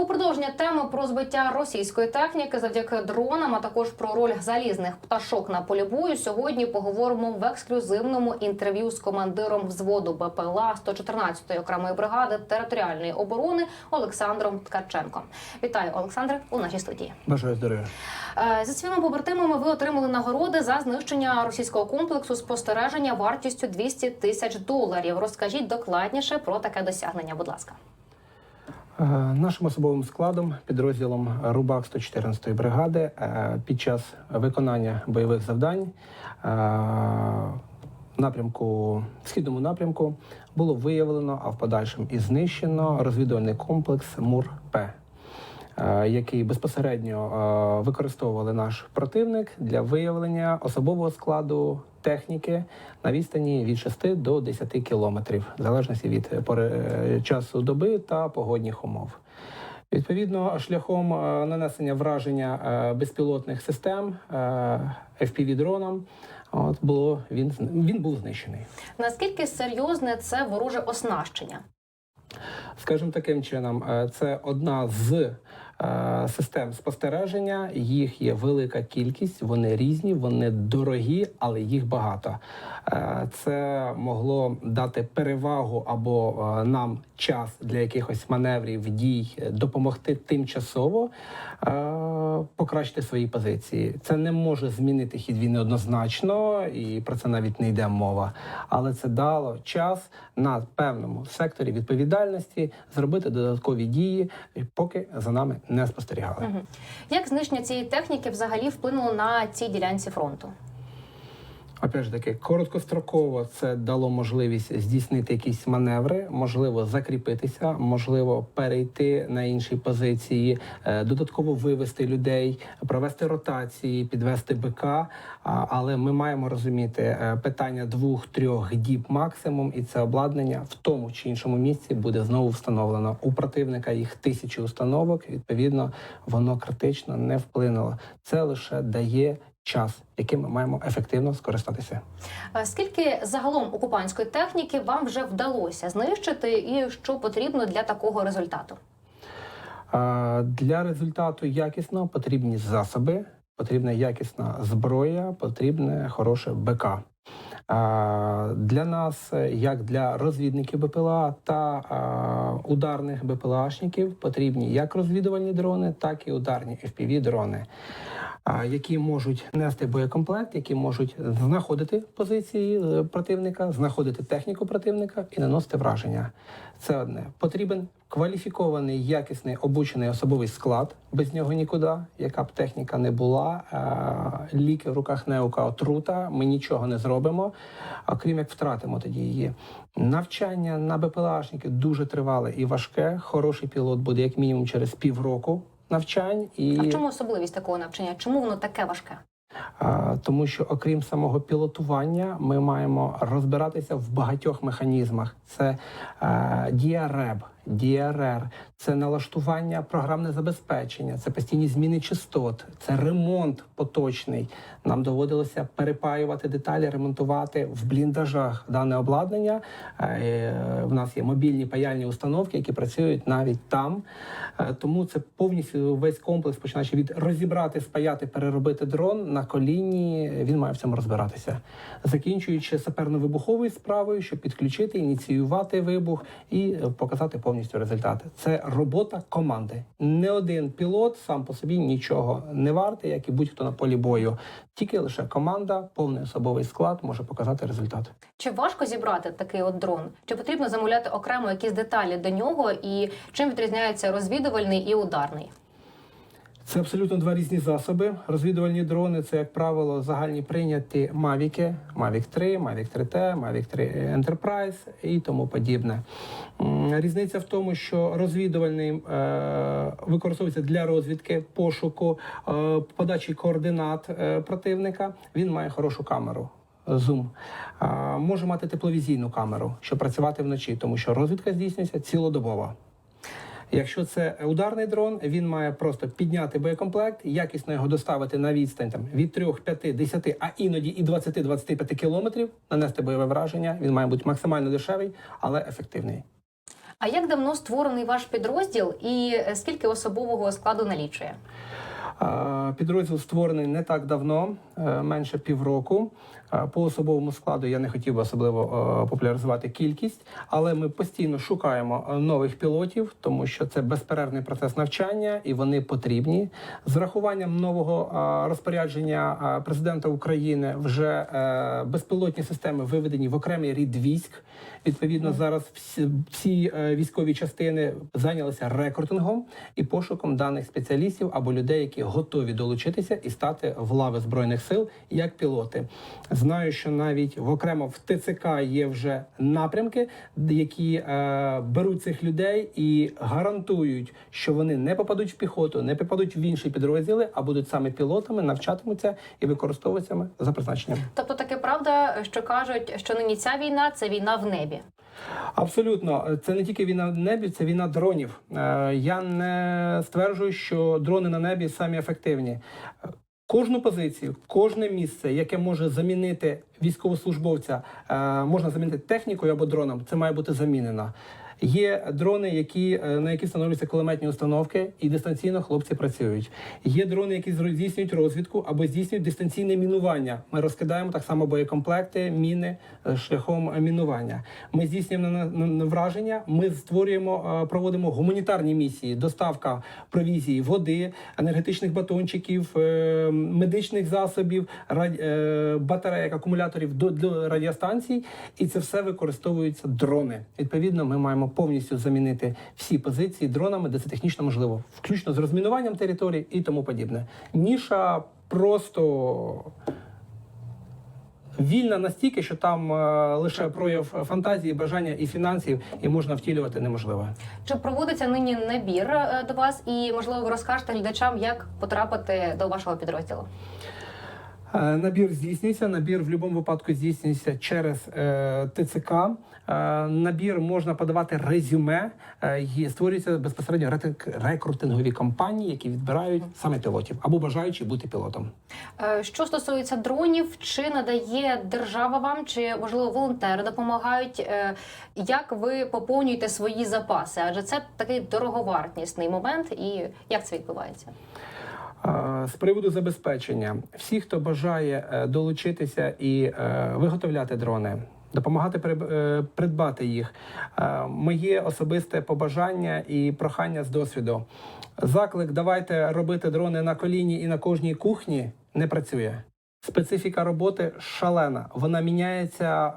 У продовження теми про збиття російської техніки завдяки дронам, а також про роль залізних пташок на полі бою. Сьогодні поговоримо в ексклюзивному інтерв'ю з командиром взводу БПЛА 114-ї окремої бригади територіальної оборони Олександром Ткаченком. Вітаю, Олександре, у нашій студії. Бажаю здоров'я. Е, Зі своїми побратимами ви отримали нагороди за знищення російського комплексу спостереження вартістю 200 тисяч доларів. Розкажіть докладніше про таке досягнення. Будь ласка. Е, Нашим особовим складом, підрозділом Рубак 114-ї бригади е, під час виконання бойових завдань е, напрямку в східному напрямку було виявлено, а в подальшому і знищено розвідувальний комплекс МУР-П. е, Який безпосередньо е, використовували наш противник для виявлення особового складу техніки на відстані від 6 до 10 кілометрів, в залежності від е, часу доби та погодних умов. Відповідно, шляхом е, нанесення враження е, безпілотних систем е, fpv дроном от було він він був знищений. Наскільки серйозне це вороже оснащення? Скажімо таким чином, е, це одна з е, систем спостереження. Їх є велика кількість, вони різні, вони дорогі, але їх багато. Е, Це могло дати перевагу або е, нам час для якихось маневрів, дій, е, допомогти тимчасово покращити свої позиції. Це не може змінити хід війни однозначно, і про це навіть не йде мова. Але це дало час на певному секторі відповідальності зробити додаткові дії, поки за нами не спостерігали. Як знищення цієї техніки взагалі вплинуло на цій ділянці фронту? Опять ж таки, короткостроково це дало можливість здійснити якісь маневри, можливо, закріпитися, можливо, перейти на інші позиції, е, додатково вивести людей, провести ротації, підвести БК. Але ми маємо розуміти е, питання двох-трьох діб максимум, і це обладнання в тому чи іншому місці буде знову встановлено. У противника їх тисячі установок. Відповідно, воно критично не вплинуло. Це лише дає час, яким ми маємо ефективно скористатися. Е, Скільки загалом окупантської техніки вам вже вдалося знищити, і що потрібно для такого результату? Для результату якісного потрібні засоби, потрібна якісна зброя, потрібне хороше БК. Для нас, е, як для розвідників БПЛА та ударних БПЛАшників, потрібні як розвідувальні дрони, так і ударні fpv дрони, які можуть нести боєкомплект, які можуть знаходити позиції е, противника, знаходити техніку противника і наносити враження. Це одне. Потрібен кваліфікований, якісний, обучений особовий склад. Без нього нікуди. Яка б техніка не була, ліки в руках неука отрута. Ми нічого не зробимо, окрім як втратимо тоді її. Навчання на БПЛАшників дуже тривале і важке. Хороший пілот буде як мінімум через півроку навчань і А в чому особливість такого навчання? Чому воно таке важке? тому що окрім самого пілотування, ми маємо розбиратися в багатьох механізмах. Це е, дія РЕБ, РР, це налаштування програмне забезпечення, це постійні зміни частот, це ремонт поточний. Нам доводилося перепаювати деталі, ремонтувати в бліндажах дане обладнання. Е, В нас є мобільні паяльні установки, які працюють навіть там. Е, Тому це повністю весь комплекс, починаючи від розібрати, спаяти, переробити дрон на коліні. Він має в цьому розбиратися, закінчуючи саперно-вибуховою справою, щоб підключити, ініціювати вибух і е, показати повністю результати. Це робота команди. Не один пілот сам по собі нічого не вартий, як і будь-хто на полі бою. Тільки лише команда, повний особовий склад може показати результат. Чи важко зібрати такий от дрон? Чи потрібно замовляти окремо якісь деталі до нього? І чим відрізняється розвідувальний і ударний? Це абсолютно два різні засоби. Розвідувальні дрони це, як правило, загальні прийняті Mavic, Mavic 3, Mavic 3T, Mavic 3 Enterprise і тому подібне. Різниця в тому, що розвідувальний е, використовується для розвідки, пошуку, е, подачі координат е, противника. Він має хорошу камеру. Зум може мати тепловізійну камеру, щоб працювати вночі, тому що розвідка здійснюється цілодобово. Якщо це ударний дрон, він має просто підняти боєкомплект, якісно його доставити на відстань там від 3, 5, 10, а іноді і 20-25 кілометрів, нанести бойове враження. Він має бути максимально дешевий, але ефективний. А як давно створений ваш підрозділ і е, скільки особового складу налічує? Підрозділ створений не так давно, е, менше півроку. Е, По особовому складу я не хотів би особливо е, популяризувати кількість, але ми постійно шукаємо е, нових пілотів, тому що це безперервний процес навчання і вони потрібні. З рахуванням нового розпорядження президента України вже безпілотні системи виведені в окремий рід військ. Відповідно, зараз всі, військові частини зайнялися рекрутингом і пошуком даних спеціалістів або людей, які готові долучитися і стати в лави збройних сил як пілоти. Знаю, що навіть в окремо в ТЦК є вже напрямки, які е, беруть цих людей і гарантують, що вони не попадуть в піхоту, не попадуть в інші підрозділи, а будуть саме пілотами, навчатимуться і використовуватися за призначенням. Тобто таке правда, що кажуть, що нині ця війна це війна в небі. Абсолютно, це не тільки війна в небі, це війна дронів. Е, Я не стверджую, що дрони на небі самі ефективні. Кожну позицію, кожне місце, яке може замінити військовослужбовця, е, можна замінити технікою або дроном. Це має бути замінено. Є дрони, які е, на які встановлюються кулеметні установки, і дистанційно хлопці працюють. Є дрони, які здійснюють розвідку або здійснюють дистанційне мінування. Ми розкидаємо так само боєкомплекти, міни е, шляхом е, мінування. Ми здійснюємо враження. Ми створюємо, проводимо гуманітарні місії, доставка провізії, води, енергетичних батончиків, медичних засобів, батарейок, акумуляторів до радіостанцій, і це все використовуються дрони. Відповідно, ми маємо повністю замінити всі позиції дронами, де це технічно можливо, включно з розмінуванням територій і тому подібне. Ніша просто. Вільна настільки, що там е, лише прояв фантазії, бажання і фінансів, і можна втілювати неможливе. Чи проводиться нині набір е, до вас, і можливо ви розкажете глядачам, як потрапити до вашого підрозділу? Е, Набір здійснюється. Набір в будь-якому випадку здійснюється через е, ТЦК. Е, набір можна подавати резюме. І створюються безпосередньо рекрутингові компанії, які відбирають саме пілотів або бажаючи бути пілотом. Що стосується дронів, чи надає держава вам, чи можливо волонтери допомагають? Як ви поповнюєте свої запаси? Адже це такий дороговартісний момент, і як це відбувається? З приводу забезпечення, всі, хто бажає е, долучитися і е, виготовляти дрони, допомагати е, придбати їх, моє особисте побажання і прохання з досвіду. Заклик давайте робити дрони на коліні і на кожній кухні не працює. Специфіка роботи шалена. Вона міняється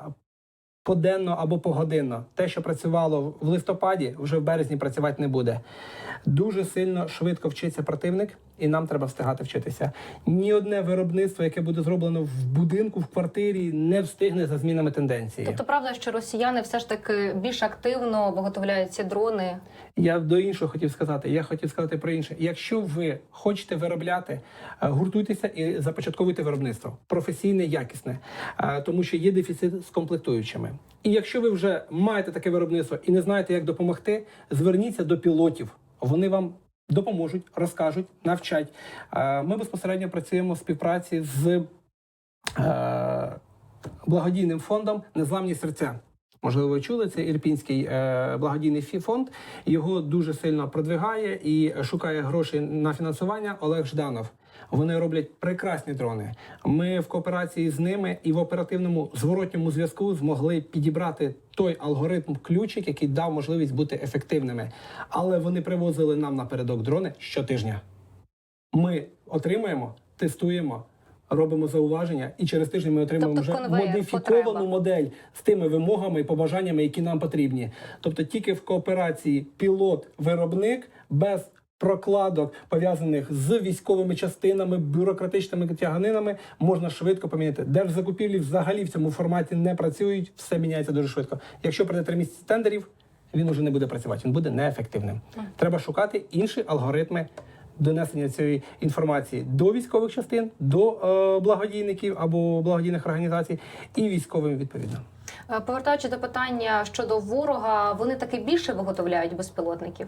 поденно або погодинно. Те, що працювало в листопаді, вже в березні працювати не буде. Дуже сильно швидко вчиться противник, і нам треба встигати вчитися. Ні одне виробництво, яке буде зроблено в будинку, в квартирі, не встигне за змінами тенденції. Тобто, правда, що росіяни все ж таки більш активно виготовляють ці дрони. Я до іншого хотів сказати. Я хотів сказати про інше. Якщо ви хочете виробляти, е, гуртуйтеся і започатковуйте виробництво професійне, якісне, е, тому що є дефіцит з комплектуючими. І якщо ви вже маєте таке виробництво і не знаєте, як допомогти, зверніться до пілотів. Вони вам допоможуть, розкажуть, навчать. Е, Ми безпосередньо працюємо в співпраці з е, благодійним фондом Незламні серця. Можливо, ви чули, це ірпінський е, благодійний фонд. Його дуже сильно продвигає і шукає гроші на фінансування Олег Жданов. Вони роблять прекрасні дрони. Ми в кооперації з ними і в оперативному зворотньому зв'язку змогли підібрати той алгоритм ключик, який дав можливість бути ефективними. Але вони привозили нам напередок дрони щотижня. Ми отримуємо, тестуємо, робимо зауваження, і через тиждень ми отримуємо Тобто вже модифіковану потреба. модель з тими вимогами і побажаннями, які нам потрібні. Тобто тільки в кооперації пілот-виробник без прокладок пов'язаних з військовими частинами, бюрократичними тяганинами можна швидко поміняти. Держзакупівлі взагалі в цьому форматі не працюють, все міняється дуже швидко. Якщо прийде три місяці тендерів, він уже не буде працювати, він буде неефективним. Треба шукати інші алгоритми донесення цієї інформації до військових частин, до е, благодійників або благодійних організацій і військовим відповідно. Е, Повертаючи до питання щодо ворога, вони таки більше виготовляють безпілотників,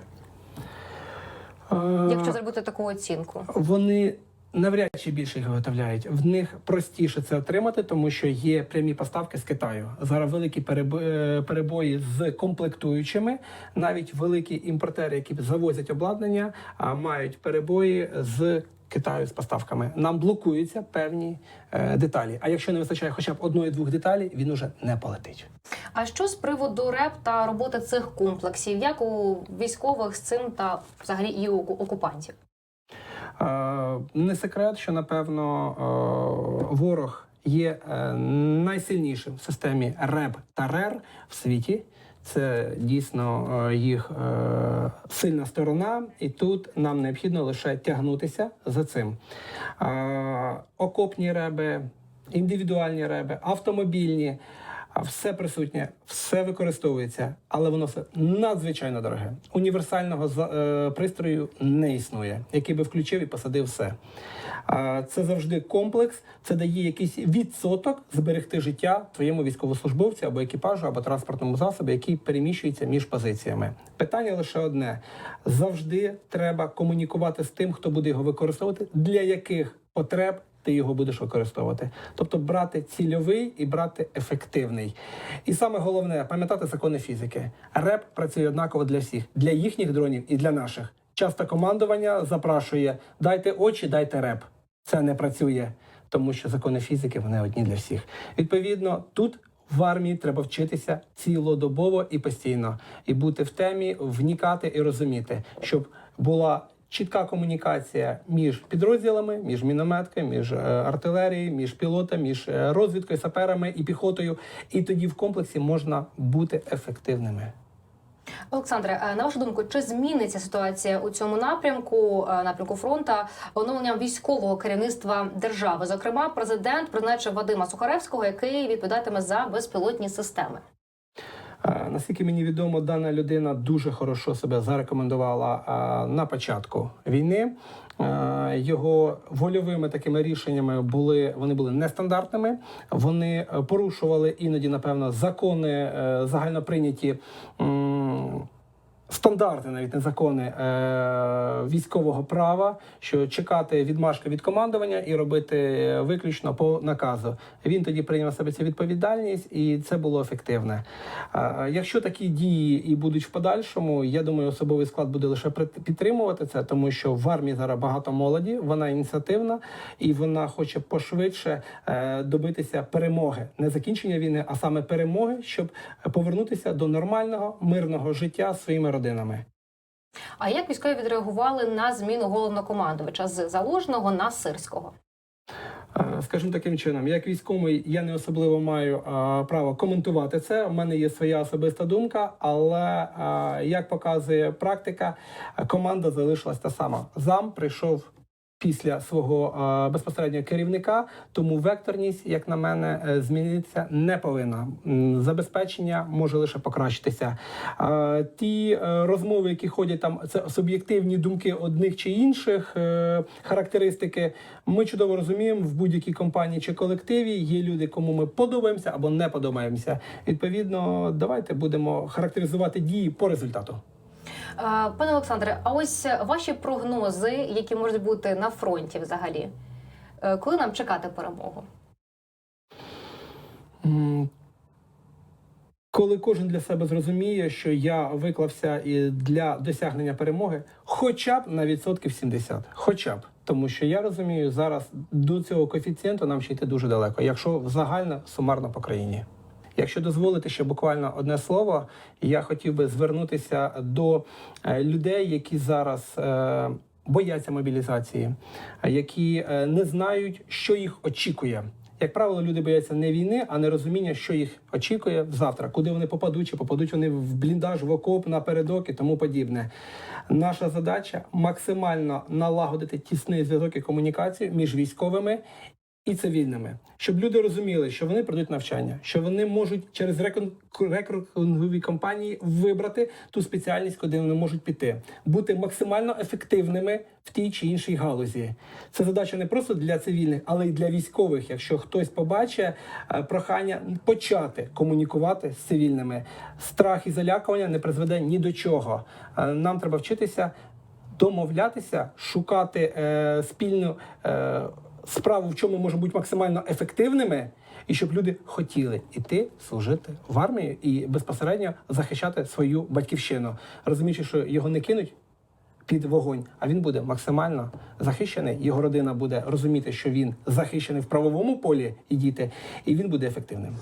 якщо зробити таку оцінку. Вони навряд чи більше їх виготовляють. В них простіше це отримати, тому що є прямі поставки з Китаю. Зараз великі е, перебої з комплектуючими. Навіть великі імпортери, які завозять обладнання, мають перебої з. Китаю з поставками нам блокуються певні е, деталі. А якщо не вистачає хоча б одної-двох деталей, він уже не полетить. А що з приводу РЕП та роботи цих комплексів? Як у військових з цим та взагалі і у окупантів? Е, Не секрет, що напевно е, ворог є е, найсильнішим в системі РЕБ та РЕР в світі. Це дійсно е, їх е, сильна сторона, і тут нам необхідно лише тягнутися за цим. Е, Окопні реби, індивідуальні реби, автомобільні. Все присутнє, все використовується, але воно все надзвичайно дороге. Універсального е, пристрою не існує, який би включив і посадив все. Це завжди комплекс, це дає якийсь відсоток зберегти життя твоєму військовослужбовцю або екіпажу, або транспортному засобі, який переміщується між позиціями. Питання лише одне: завжди треба комунікувати з тим, хто буде його використовувати, для яких потреб ти його будеш використовувати. Тобто брати цільовий і брати ефективний. І саме головне пам'ятати закони фізики. РЕП працює однаково для всіх, для їхніх дронів і для наших. Часто командування запрашує: дайте очі, дайте реп. Це не працює, тому що закони фізики вони одні для всіх. Відповідно, тут. В армії треба вчитися цілодобово і постійно, і бути в темі, вникати і розуміти, щоб була чітка комунікація між підрозділами, між мінометкою, між е, артилерією, між пілотом, між е, розвідкою, саперами і піхотою. І тоді в комплексі можна бути ефективними. Олександре, е, на вашу думку, чи зміниться ситуація у цьому напрямку, напрямку фронта, оновленням військового керівництва держави? Зокрема, президент призначив Вадима Сухаревського, який відповідатиме за безпілотні системи. Наскільки мені відомо, дана людина дуже хорошо себе зарекомендувала на початку війни. Його вольовими такими рішеннями були вони були нестандартними. Вони е, порушували іноді, напевно, закони е, загальноприйняті. Стандарти, навіть не закони е, військового права, що чекати відмашки від командування і робити виключно по наказу. Він тоді прийняв себе цю відповідальність, і це було ефективне. Е, якщо такі дії і будуть в подальшому, я думаю, особовий склад буде лише підтримувати це, тому що в армії зараз багато молоді, вона ініціативна і вона хоче пошвидше е, добитися перемоги, не закінчення війни, а саме перемоги, щоб повернутися до нормального мирного життя своїми родинами. А як військові відреагували на зміну головнокомандувача з залужного на сирського? Е, Скажімо таким чином, як військовий, я не особливо маю а, право коментувати це. У мене є своя особиста думка, але а, як показує практика, е, команда залишилась та сама. Зам прийшов після свого безпосереднього керівника, тому векторність, як на мене, е, змінитися не повинна. Забезпечення може лише покращитися. Ті е, розмови, які ходять там, це суб'єктивні думки одних чи інших е, характеристики. Ми чудово розуміємо, в будь-якій компанії чи колективі є люди, кому ми подобаємося або не подобаємося. Відповідно, давайте будемо характеризувати дії по результату. Е, Пане Олександре, а ось ваші прогнози, які можуть бути на фронті взагалі, Е, коли нам чекати перемогу? Коли кожен для себе зрозуміє, що я виклався і для досягнення перемоги, хоча б на відсотків 70. Хоча б. Тому що я розумію, зараз до цього коефіцієнту нам ще йти дуже далеко, якщо загально сумарно по країні. Якщо дозволити ще буквально одне слово, я хотів би звернутися до е, людей, які зараз е, бояться мобілізації, які е, не знають, що їх очікує. Як правило, люди бояться не війни, а не розуміння, що їх очікує завтра, куди вони попадуть, чи попадуть вони в бліндаж, в окоп, напередок і тому подібне. Наша задача максимально налагодити тісний зв'язок і комунікацію між військовими і цивільними, щоб люди розуміли, що вони пройдуть навчання, що вони можуть через рекрутингові компанії вибрати ту спеціальність, куди вони можуть піти, бути максимально ефективними в тій чи іншій галузі. Це задача не просто для цивільних, але й для військових. Якщо хтось побачить е, прохання почати комунікувати з цивільними, страх і залякування не призведе ні до чого. Е, Нам треба вчитися домовлятися, шукати е, спільну е, справу, в чому можемо бути максимально ефективними, і щоб люди хотіли іти служити в армію і безпосередньо захищати свою батьківщину, розуміючи, що його не кинуть під вогонь, а він буде максимально захищений. Його родина буде розуміти, що він захищений в правовому полі і діти, і він буде ефективним.